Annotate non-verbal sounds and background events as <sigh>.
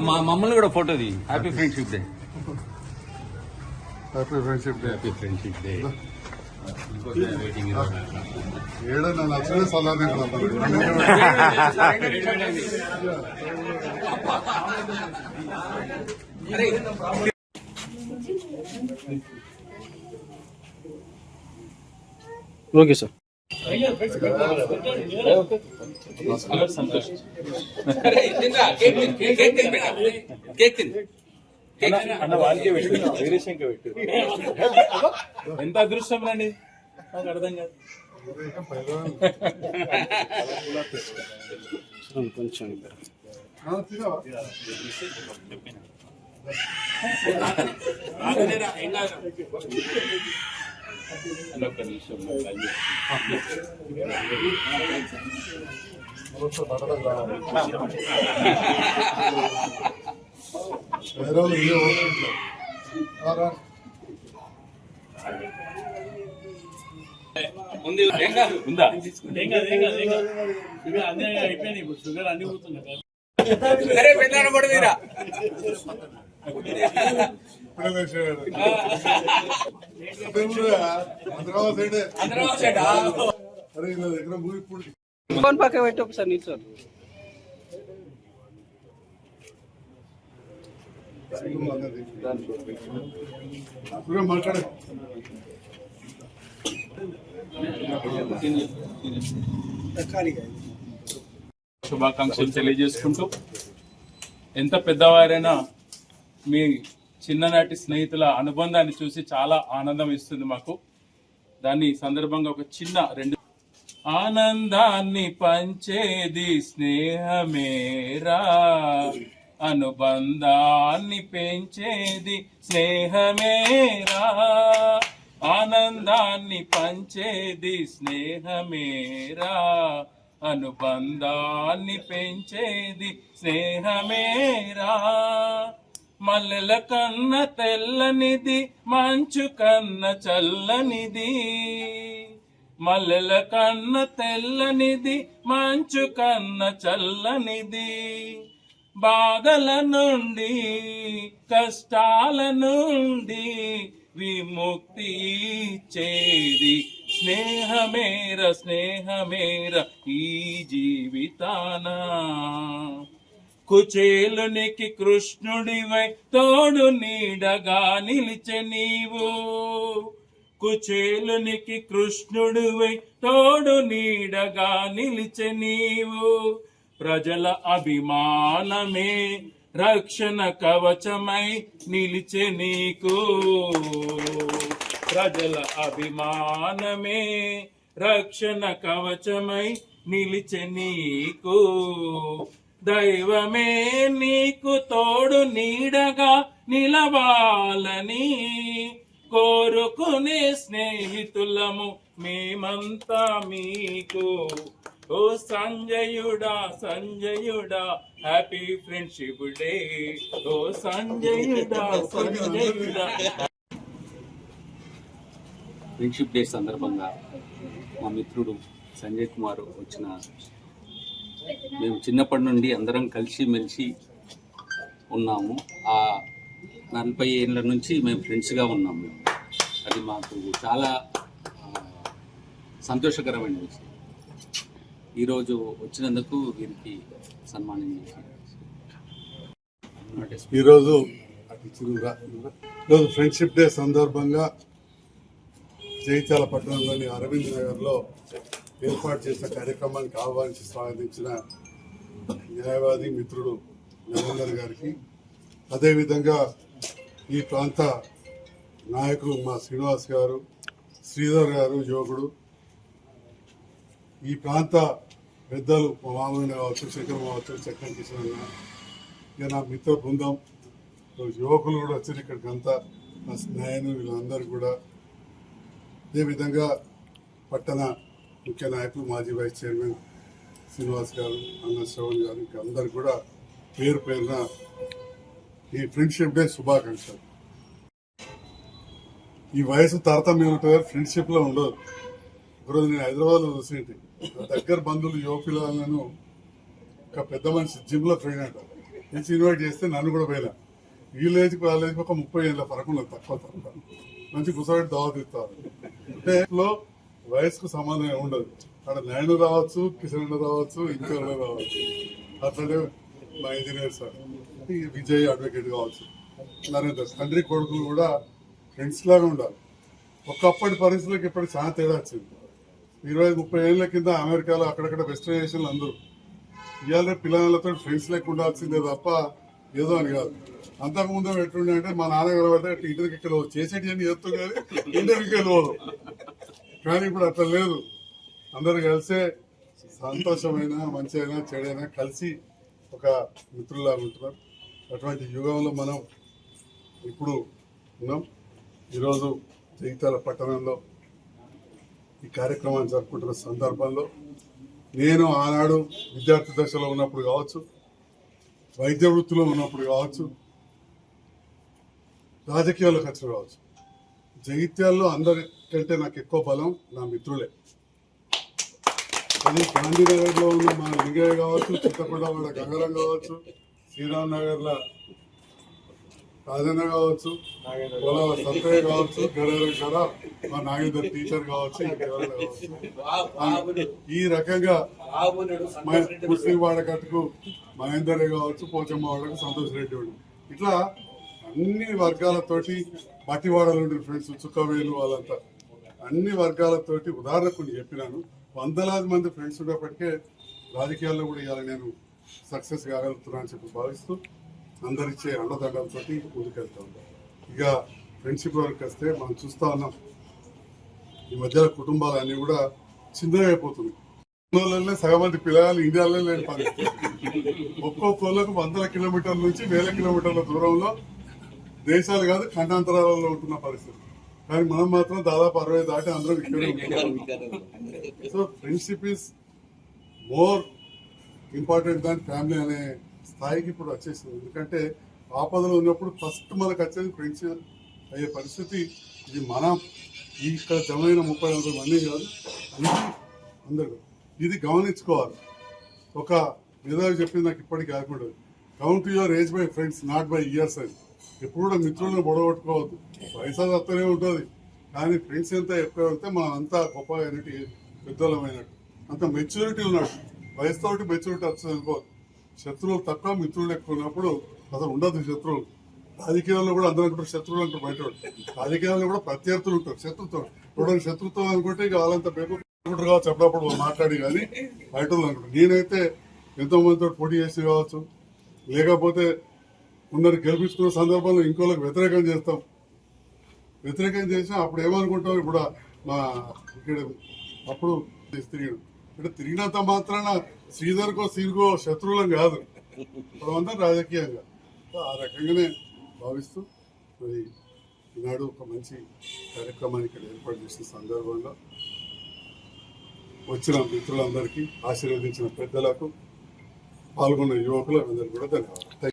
మా మమ్మల్ని కూడా ఫోటోది happy friendship day happy friendship day happy friendship day ఏడ నన్ను నచ్చలే సలహా <laughs> ఓకే సార్. సంతోష్ అన్న వానికే పెట్టు వేరే శంక పెట్టు ఎంత అదృష్టం రండి? నాకు అర్థం కాదు. కొంచెం ఇక్కడ. ఒక్క నిమిషం ఉంది? ఏం కాదు ఉందా ఏం కాదు ఏం కాదు ఏం కాదు ఇక అన్నీ అయిపోయినాయి ఇప్పుడు షుగర్ అన్ని పోతున్నాయి సరే పెద్దాడు కూడా మీరా అదే ఫోన్ పక్క పెట్టి ఒకసారి నిల్చోండి మాట్లాడే శుభాకాంక్షలు తెలియజేసుకుంటూ ఎంత పెద్దవారైనా మీ చిన్ననాటి స్నేహితుల అనుబంధాన్ని చూసి చాలా ఆనందం ఇస్తుంది మాకు. దాన్ని సందర్భంగా ఒక చిన్న రెండు ఆనందాన్ని పంచేది స్నేహమేరా అనుబంధాన్ని పెంచేది స్నేహమేరా ఆనందాన్ని పంచేది స్నేహమేరా అనుబంధాన్ని పెంచేది స్నేహమేరా మల్లెల కన్న తెల్లనిది మంచు కన్న చల్లనిది. మల్లెల కన్న తెల్లనిది మంచు కన్న చల్లనిది. బాధల నుండి కష్టాల నుండి విముక్తి చేది స్నేహమేర స్నేహమేర ఈ జీవితానా. కుచేలునికి కృష్ణుడివై తోడు నీడగా నిలిచె నీవు. కుచేలునికి కృష్ణుడివై తోడు నీడగా నిలిచె నీవు. ప్రజల అభిమానమే రక్షణ కవచమై నిలిచె నీకు. ప్రజల అభిమానమే రక్షణ కవచమై నిలిచె నీకు. దైవమే నీకు తోడు నీడగా నిలవాలని కోరుకునే స్నేహితులము మేమంతా మీకు. ఓ సంజయుడా సంజయుడా హ్యాపీ ఫ్రెండ్షిప్ డే. ఓ సంజయుడా సంజయుడా. ఫ్రెండ్షిప్ డే సందర్భంగా మా మిత్రుడు సంజయ్ కుమార్ వచ్చిన మేము చిన్నప్పటి నుండి అందరం కలిసి మెలిసి ఉన్నాము. ఆ నలభై ఏళ్ళ నుంచి మేము ఫ్రెండ్స్గా ఉన్నాము మేము. అది మాకు చాలా సంతోషకరమైన విషయం. ఈరోజు వచ్చినందుకు వీరికి సన్మానం చేసి ఈరోజు అటు ఈరోజు ఫ్రెండ్షిప్ డే సందర్భంగా జైత్యాల పట్టణంలోని అరవింద్ నగర్లో ఏర్పాటు చేసిన కార్యక్రమానికి ఆహ్వానించి స్వాగతించిన న్యాయవాది మిత్రుడు నరేందర్ గారికి. అదేవిధంగా ఈ ప్రాంత నాయకుడు మా శ్రీనివాస్ గారు శ్రీధర్ గారు యువకుడు. ఈ ప్రాంత పెద్దలు మా మామూలు కావచ్చు శంకర్ కావచ్చు చక్కని కిషన్ ఇక నా మిత్ర బృందం యువకులు కూడా వచ్చారు ఇక్కడికి అంతా. నా స్నేహితులు వీళ్ళందరూ కూడా. అదేవిధంగా పట్టణ ముఖ్య నాయకులు మాజీ వైస్ చైర్మన్ శ్రీనివాస్ గారు అన్న శ్రవణ్ గారు ఇంకా అందరు కూడా పేరు పేరున ఈ ఫ్రెండ్షిప్ డే శుభాకాంక్షలు. ఈ వయసు తారతమ్యం ఉంటుంది ఫ్రెండ్షిప్లో ఉండదు. ఈరోజు నేను హైదరాబాద్లో చూసేంటి. దగ్గర బంధువులు యువ పిల్లలను ఒక పెద్ద మనిషి జిమ్లో ఫ్రెండ్ అంట. నుంచి ఇన్వైట్ చేస్తే నన్ను కూడా పోయినా. విలేజ్ వాళ్ళేజ్ ఒక ముప్పై ఏళ్ళ పరకు తక్కువ తక్కువ. మంచి గుసబెట్టి దావా తీస్తారు అంటే వయసుకు సంబంధం ఉండదు. అక్కడ నేను రావచ్చు కిషన్ రావచ్చు ఇంకెవరు రావచ్చు. అట్లనే మా ఇంజనీర్ సార్ విజయ్ అడ్వకేట్ కావచ్చు నరేందర్ తండ్రి కొడుకులు కూడా ఫ్రెండ్స్ లాగా ఉండాలి. ఒకప్పటి పరిస్థితులకు ఇప్పుడు చాలా తేడా వచ్చింది. ఇరవై ముప్పై ఏళ్ళ కింద అమెరికాలో అక్కడక్కడ వెస్టర్నైజేషన్లు అందరూ ఇవాళ పిల్లలతో ఫ్రెండ్స్ లెక్క ఉండాల్సిందే తప్ప ఏదో అని కాదు. అంతకుముందు ఎట్లుండే అంటే మా నాన్నగారు పడితే ఇంటర్కి ఇక్కడ చేసేటి అని చేస్తాం కానీ ఇంటర్కి వెళ్ళిపోదు కానీ ఇప్పుడు అట్లా లేదు. అందరు కలిసే సంతోషమైన మంచి అయినా చెడైనా కలిసి ఒక మిత్రుల్లా ఉంటున్నారు అటువంటి యుగంలో మనం ఇప్పుడు ఉన్నాం. ఈరోజు జగిత్యాల పట్టణంలో ఈ కార్యక్రమాన్ని జరుపుకుంటున్న సందర్భంలో నేను ఆనాడు విద్యార్థి దశలో ఉన్నప్పుడు కావచ్చు వైద్య వృత్తిలో ఉన్నప్పుడు కావచ్చు రాజకీయాల్లోకి వచ్చిన కావచ్చు జగిత్యాల్లో అందరికంటే నాకు ఎక్కువ బలం నా మిత్రులే. కానీ గాంధీనగర్లో ఉన్న మన లింగయ్య కావచ్చు చిత్తపడ వాళ్ళ గంగరం కావచ్చు శ్రీరామ్ నగర్ల రాజన్న కావచ్చు పొలాల కావచ్చు గడేరు కడ మా నాగేందర్ టీచర్ కావచ్చు కావచ్చు. ఈ రకంగా ముస్లిం వాడకట్టుకు మహేందర్ కావచ్చు పోచమ్మ వాడకు సంతోష్ రెడ్డి ఇట్లా అన్ని వర్గాలతోటి బట్టివాడలు ఉండే ఫ్రెండ్స్ చుక్కవేలు వాళ్ళంతా. అన్ని వర్గాలతోటి ఉదాహరణకు చెప్పినాను. వందలాది మంది ఫ్రెండ్స్ ఉన్నప్పటికే రాజకీయాల్లో కూడా ఇవాళ నేను సక్సెస్ కాగలుగుతున్నాను అని చెప్పి భావిస్తూ అందరిచ్చే అండదండలతో ముందుకెళ్తా ఉంటాం ఇక ఫ్రెండ్షిప్ వరకు వస్తే మనం చూస్తా ఉన్నాం. ఈ మధ్యలో కుటుంబాలన్నీ కూడా చిన్నవైపోతున్నాయి అయిపోతున్నాయి సగం మంది పిల్లలు ఇండియాలో లేని పరిస్థితి. ఒక్కో ఫోన్లకు వందల కిలోమీటర్ల నుంచి వేల కిలోమీటర్ల దూరంలో దేశాలు కాదు ఖండాంతరాలలో ఉంటున్న పరిస్థితి. కానీ మనం మాత్రం దాదాపు అరవై దాటి అందరం ఇక్కడే so friendship is more important than family అనే స్థాయికి ఇప్పుడు వచ్చేసింది. ఎందుకంటే ఆపదలో ఉన్నప్పుడు ఫస్ట్ మనకు వచ్చేది ఫ్రెండ్స్ అయ్యే పరిస్థితి. ఇది మనం ఈ ఇక్కడ జమైన ముప్పై నలభై మంది కాదు అందరూ. ఇది గమనించుకోవాలి. ఒక మేధావి చెప్పింది నాకు ఇప్పటికీ కాకుండా count your age by friends not by years అని ఎప్పుడు కూడా మిత్రులను పొడగొట్టుకోవద్దు పైసా తప్పనే ఉంటుంది. కానీ ఫ్రెండ్స్ ఎంత ఎక్కువ వెళ్తే మనం అంతా గొప్ప అయినట్టు పెద్దలమైనట్టు అంత మెచ్యూరిటీ ఉన్నాడు వయసుతోటి మెచ్యూరిటీ వస్తుంది అనుకోవద్దు శత్రువులు తక్కువ మిత్రులు ఎక్కువ ఉన్నప్పుడు అసలు ఉండదు శత్రువులు. రాజకీయాల్లో కూడా అందరూ అనుకుంటారు శత్రువులు అంటారు బయట రాజకీయాల్లో కూడా ప్రత్యర్థులు ఉంటారు శత్రుత్వం. ఇప్పుడు శత్రుత్వం అనుకుంటే ఇక వాళ్ళంతా పేపర్ కావచ్చు అప్పుడప్పుడు మాట్లాడి కానీ బయట అనుకుంటారు. నేనైతే ఎంతో మందితో పోటీ చేసి కావచ్చు. లేకపోతే కొందరు గెలిపించుకున్న సందర్భంలో ఇంకోళ్ళకి వ్యతిరేకం చేస్తాం. వ్యతిరేకం చేసినా అప్పుడు ఏమనుకుంటాం ఇప్పుడు మా ఇక్కడ అప్పుడు తిరిగాడు అంటే తిరిగినంత మాత్రాన శ్రీధర్కో సీన్కో శత్రువులం కాదు. మనమంతా రాజకీయంగా. ఆ రకంగానే భావిస్తూ మరి ఈనాడు ఒక మంచి కార్యక్రమాన్ని ఇక్కడ ఏర్పాటు చేసిన సందర్భంలో వచ్చిన మిత్రులందరికీ ఆశీర్వదించిన పెద్దలకు పాల్గొన్న యువకులు అందరికీ కూడా ధన్యవాదాలు.